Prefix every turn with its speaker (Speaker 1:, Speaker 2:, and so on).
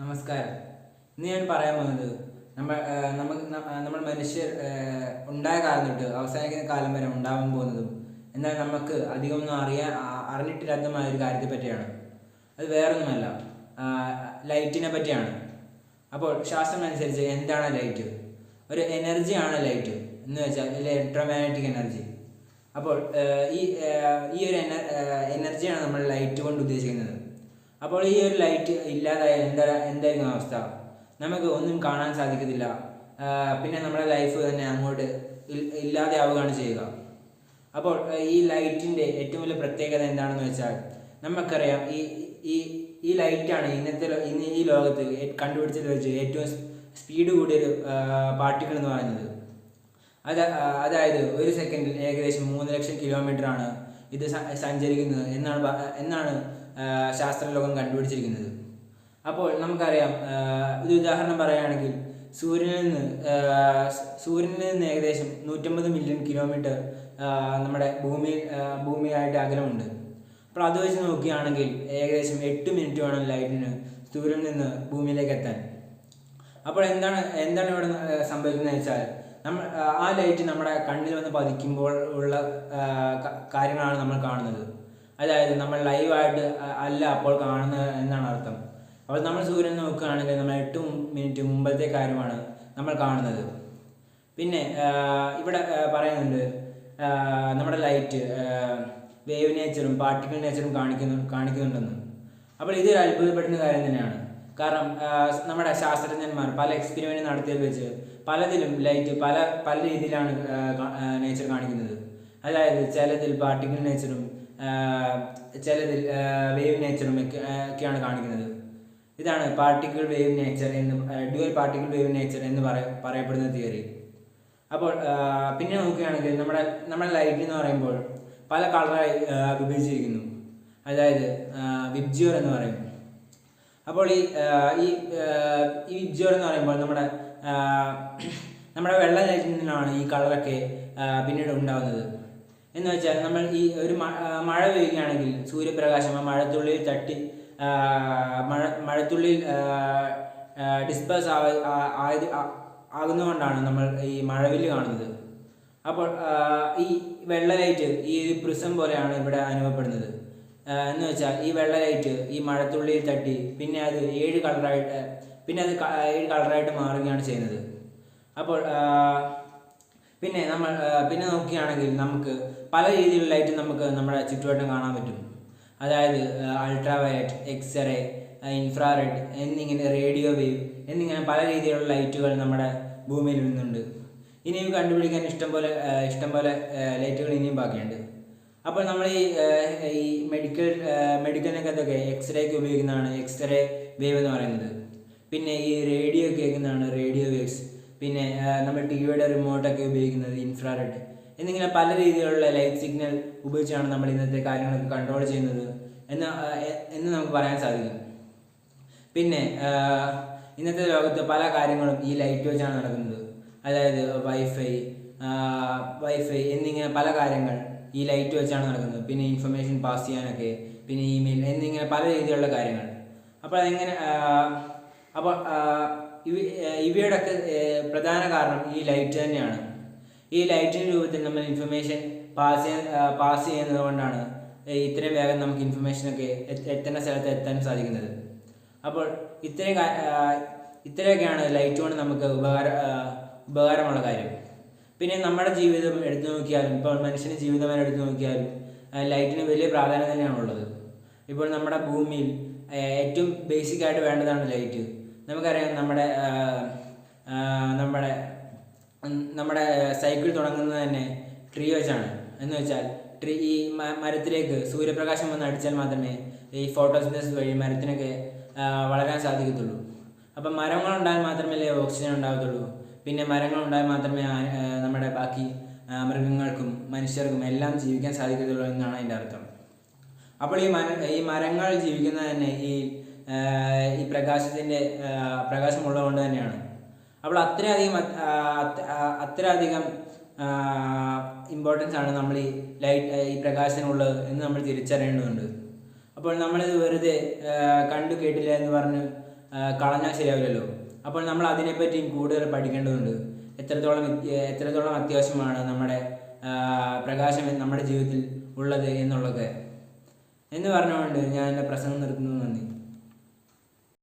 Speaker 1: നമസ്കാരം. ഇന്ന് ഞാൻ പറയാൻ പോകുന്നത് നമ്മൾ നമുക്ക് നമ്മൾ മനുഷ്യർ ഉണ്ടായ കാലം തൊട്ട് അവസാനിക്കുന്ന കാലം വരെ ഉണ്ടാവാൻ പോകുന്നതും എന്നാൽ നമുക്ക് അധികമൊന്നും അറിയാൻ അറിഞ്ഞിട്ടില്ലാത്തമായ ഒരു കാര്യത്തെ പറ്റിയാണ്. അത് വേറൊന്നുമല്ല. ലൈറ്റിനെ പറ്റിയാണ്. അപ്പോൾ ശാസ്ത്രം അനുസരിച്ച് എന്താണ് ലൈറ്റ്? ഒരു എനർജിയാണ് ലൈറ്റ്. എന്ന് വെച്ചാൽ ഇലക്ട്രോമാഗ്നറ്റിക് എനർജി. അപ്പോൾ ഈ ഈ ഒരു എന എനർജിയാണ് നമ്മൾ ലൈറ്റ് കൊണ്ട് ഉദ്ദേശിക്കുന്നത്. അപ്പോൾ ഈ ഒരു ലൈറ്റ് ഇല്ലാതായ എന്താ എന്തായിരുന്നു അവസ്ഥ? നമുക്ക് ഒന്നും കാണാൻ സാധിക്കത്തില്ല. പിന്നെ നമ്മുടെ ലൈഫ് തന്നെ അങ്ങോട്ട് ഇല്ലാതെ ഇല്ലാതെയാവുകയാണ് ചെയ്യുക. അപ്പോൾ ഈ ലൈറ്റിന്റെ ഏറ്റവും വലിയ പ്രത്യേകത എന്താണെന്ന് വെച്ചാൽ നമുക്കറിയാം ഈ ഈ ഈ ലൈറ്റാണ് ഇന്നത്തെ ഇന്ന് ഈ ലോകത്ത് കണ്ടുപിടിച്ചത് വെച്ച് ഏറ്റവും സ്പീഡ് കൂടിയൊരു പാർട്ടിക്കിൾ എന്ന് പറയുന്നത്. അത് അതായത് ഒരു സെക്കൻഡിൽ ഏകദേശം മൂന്ന് ലക്ഷം കിലോമീറ്റർ ആണ് ഇത് സഞ്ചരിക്കുന്നത് എന്നാണ് എന്നാണ് ശാസ്ത്രലോകം കണ്ടുപിടിച്ചിരിക്കുന്നത്. അപ്പോൾ നമുക്കറിയാം ഒരു ഉദാഹരണം പറയുകയാണെങ്കിൽ സൂര്യനിൽ നിന്ന് സൂര്യനിൽ നിന്ന് ഏകദേശം നൂറ്റമ്പത് മില്യൺ കിലോമീറ്റർ നമ്മുടെ ഭൂമി ഭൂമിയായിട്ട് അകലമുണ്ട്. അപ്പോൾ അത് വെച്ച് നോക്കുകയാണെങ്കിൽ ഏകദേശം എട്ട് മിനിറ്റ് വേണം ലൈറ്റിന് സൂര്യനിൽ നിന്ന് ഭൂമിയിലേക്ക് എത്താൻ. അപ്പോൾ എന്താണ് എന്താണ് ഇവിടെ സംഭവിക്കുന്നത് വെച്ചാൽ നമ്മൾ ആ ലൈറ്റ് നമ്മുടെ കണ്ണിൽ വന്ന് പതിക്കുമ്പോൾ ഉള്ള കാര്യങ്ങളാണ് നമ്മൾ കാണുന്നത്. അതായത് നമ്മൾ ലൈവായിട്ട് അല്ല അപ്പോൾ കാണുന്നത് എന്നാണ് അർത്ഥം. അപ്പോൾ നമ്മൾ സൂര്യൻ നോക്കുകയാണെങ്കിൽ നമ്മൾ എട്ട് മിനിറ്റ് മുമ്പത്തെ കാര്യമാണ് നമ്മൾ കാണുന്നത്. പിന്നെ ഇവിടെ പറയുന്നുണ്ട് നമ്മുടെ ലൈറ്റ് വേവ് നേച്ചറും പാർട്ടിക്കിൾ നേച്ചറും കാണിക്കുന്നു കാണിക്കുന്നുണ്ടെന്ന്. അപ്പോൾ ഇതൊരു അത്ഭുതപ്പെടുന്ന കാര്യം തന്നെയാണ്. കാരണം നമ്മുടെ ശാസ്ത്രജ്ഞന്മാർ പല എക്സ്പെരിമെന്റ് നടത്തിയത് വെച്ച് പലതിലും ലൈറ്റ് പല പല രീതിയിലാണ് നേച്ചർ കാണിക്കുന്നത്. അതായത് ചിലതിൽ പാർട്ടിക്കിൾ നേച്ചറും ചിലതിൽ വേവ് നേച്ചറും ഒക്കെയാണ് കാണിക്കുന്നത്. ഇതാണ് പാർട്ടിക്കിൾ വേവ് നേച്ചർ എന്ന് ഡ്യുവൽ പാർട്ടിക്കിൾ വേവ് നേച്ചർ എന്ന് പറയ പറയപ്പെടുന്ന തിയറി അപ്പോൾ പിന്നെ നോക്കുകയാണെങ്കിൽ നമ്മുടെ നമ്മുടെ ലൈറ്റ് എന്ന് പറയുമ്പോൾ പല കളറായി വിഭജിച്ചിരിക്കുന്നു. അതായത് വിബ്ജിയോർ എന്ന് പറയും. അപ്പോൾ ഈ ഈ വിബ്ജിയോർ എന്ന് പറയുമ്പോൾ നമ്മുടെ നമ്മുടെ വെള്ള ലൈറ്റിൽ നിന്നാണ് ഈ കളറൊക്കെ പിന്നീട് ഉണ്ടാകുന്നത് എന്ന് വെച്ചാൽ നമ്മൾ ഈ ഒരു മഴ പെയ്യുകയാണെങ്കിൽ സൂര്യപ്രകാശം ആ മഴത്തുള്ളിയിൽ തട്ടി മഴ മഴത്തുള്ളിയിൽ ഡിസ്പേഴ്സ് ആയത് ആകുന്നതുകൊണ്ടാണ് നമ്മൾ ഈ മഴവിൽ കാണുന്നത്. അപ്പോൾ ഈ വെള്ള ലൈറ്റ് ഈ പ്രിസം പോലെയാണ് ഇവിടെ അനുഭവപ്പെടുന്നത്. എന്ന് വെച്ചാൽ ഈ വെള്ള ലൈറ്റ് ഈ മഴത്തുള്ളിയിൽ തട്ടി പിന്നെ അത് ഏഴ് കളറായിട്ട് പിന്നെ അത് ഏഴ് കളറായിട്ട് മാറുകയാണ് ചെയ്യുന്നത്. അപ്പോൾ പിന്നെ നമ്മൾ പിന്നെ നോക്കുകയാണെങ്കിൽ നമുക്ക് പല രീതിയിലുള്ള ലൈറ്റ് നമുക്ക് നമ്മുടെ ചുറ്റുവട്ടം കാണാൻ പറ്റും. അതായത് അൾട്രാവയലറ്റ് എക്സ്റേ ഇൻഫ്രാറെഡ് എന്നിങ്ങനെ റേഡിയോ വേവ് എന്നിങ്ങനെ പല രീതിയിലുള്ള ലൈറ്റുകൾ നമ്മുടെ ഭൂമിയിൽ നിന്നുണ്ട് ഇനിയും കണ്ടുപിടിക്കാൻ ഇഷ്ടം പോലെ ലൈറ്റുകൾ ഇനിയും ബാക്കിയുണ്ട്. അപ്പോൾ നമ്മൾ ഈ ഈ മെഡിക്കൽ മെഡിക്കൽ രംഗത്തൊക്കെ എക്സ്റേക്ക് ഉപയോഗിക്കുന്നതാണ് എക്സ്റേ വേവ് എന്ന് പറയുന്നത്. പിന്നെ ഈ റേഡിയോ കേൾക്കുന്നതാണ് റേഡിയോ വേവ്സ് പിന്നെ നമ്മൾ ടി വിയുടെ റിമോട്ടൊക്കെ ഉപയോഗിക്കുന്നത് ഇൻഫ്രാറെഡ് എന്നിങ്ങനെ പല രീതിയിലുള്ള ലൈറ്റ് സിഗ്നൽ ഉപയോഗിച്ചാണ് നമ്മൾ ഇന്നത്തെ കാര്യങ്ങളൊക്കെ കൺട്രോൾ ചെയ്യുന്നത് എന്ന് എന്ന് നമുക്ക് പറയാൻ സാധിക്കും. പിന്നെ ഇന്നത്തെ ലോകത്ത് പല കാര്യങ്ങളും ഈ ലൈറ്റ് വെച്ചാണ് നടക്കുന്നത്. അതായത് വൈഫൈ വൈഫൈ എന്നിങ്ങനെ പല കാര്യങ്ങൾ ഈ ലൈറ്റ് വെച്ചാണ് നടക്കുന്നത്. പിന്നെ ഇൻഫർമേഷൻ പാസ് ചെയ്യാനൊക്കെ പിന്നെ ഇമെയിൽ എന്നിങ്ങനെ പല രീതിയിലുള്ള കാര്യങ്ങൾ. അപ്പോൾ അതെങ്ങനെ അപ്പോൾ ഇവ ഇവയുടെയൊക്കെ പ്രധാന കാരണം ഈ ലൈറ്റ് തന്നെയാണ്. ഈ ലൈറ്റിന്റെ രൂപത്തിൽ നമ്മൾ ഇൻഫർമേഷൻ പാസ് ചെയ്യാൻ പാസ് ചെയ്യുന്നത് കൊണ്ടാണ് ഇത്രയും വേഗം നമുക്ക് ഇൻഫർമേഷനൊക്കെ എത്തുന്ന സ്ഥലത്ത് എത്താൻ സാധിക്കുന്നത്. അപ്പോൾ ഇത്രയും ഇത്രയൊക്കെയാണ് ലൈറ്റ് കൊണ്ട് നമുക്ക് ഉപകാര ഉപകാരമുള്ള കാര്യം. പിന്നെ നമ്മുടെ ജീവിതം എടുത്തു നോക്കിയാലും ഇപ്പോൾ മനുഷ്യന്റെ ജീവിതം എടുത്തു നോക്കിയാലും ലൈറ്റിന് വലിയ പ്രാധാന്യം തന്നെയാണുള്ളത്. ഇപ്പോൾ നമ്മുടെ ഭൂമിയിൽ ഏറ്റവും ബേസിക് ആയിട്ട് വേണ്ടതാണ് ലൈറ്റ് നമുക്കറിയാം നമ്മുടെ നമ്മുടെ നമ്മുടെ സൈക്കിൾ തുടങ്ങുന്നത് തന്നെ ട്രീ വെച്ചാണ് എന്ന് വെച്ചാൽ ട്രീ ഈ മരത്തിലേക്ക് സൂര്യപ്രകാശം വന്ന് അടിച്ചാൽ മാത്രമേ ഈ ഫോട്ടോസിന്തസിസ് വഴി മരത്തിനൊക്കെ വളരാൻ സാധിക്കത്തുള്ളൂ. അപ്പം മരങ്ങൾ ഉണ്ടായാൽ മാത്രമല്ലേ ഓക്സിജൻ ഉണ്ടാകത്തുള്ളൂ. പിന്നെ മരങ്ങൾ ഉണ്ടായാൽ മാത്രമേ നമ്മുടെ ബാക്കി മൃഗങ്ങൾക്കും മനുഷ്യർക്കും എല്ലാം ജീവിക്കാൻ സാധിക്കത്തുള്ളൂ എന്നാണ് അതിന്റെ അർത്ഥം. അപ്പോൾ ഈ മര ഈ മരങ്ങൾ ജീവിക്കുന്നത് തന്നെ ഈ ഈ പ്രകാശത്തിന്റെ പ്രകാശമുള്ളതുകൊണ്ട് തന്നെയാണ്. അപ്പോൾ അത്രയധികം അത്രയധികം ഇമ്പോർട്ടൻസ് ആണ് നമ്മൾ ഈ ലൈറ്റ് ഈ പ്രകാശത്തിനുള്ളത് എന്ന് നമ്മൾ തിരിച്ചറിയേണ്ടതുണ്ട്. അപ്പോൾ നമ്മളിത് വെറുതെ കണ്ടു കേട്ടില്ല എന്ന് പറഞ്ഞ് കളഞ്ഞാൽ ശരിയാവില്ലല്ലോ. അപ്പോൾ നമ്മൾ അതിനെപ്പറ്റിയും കൂടുതൽ പഠിക്കേണ്ടതുണ്ട്. എത്രത്തോളം എത്രത്തോളം അത്യാവശ്യമാണ് നമ്മുടെ പ്രകാശം നമ്മുടെ ജീവിതത്തിൽ ഉള്ളത് എന്നുള്ളത് എന്ന് പറഞ്ഞുകൊണ്ട് ഞാൻ എന്റെ പ്രസംഗം നിർത്തുന്നു. നന്ദി.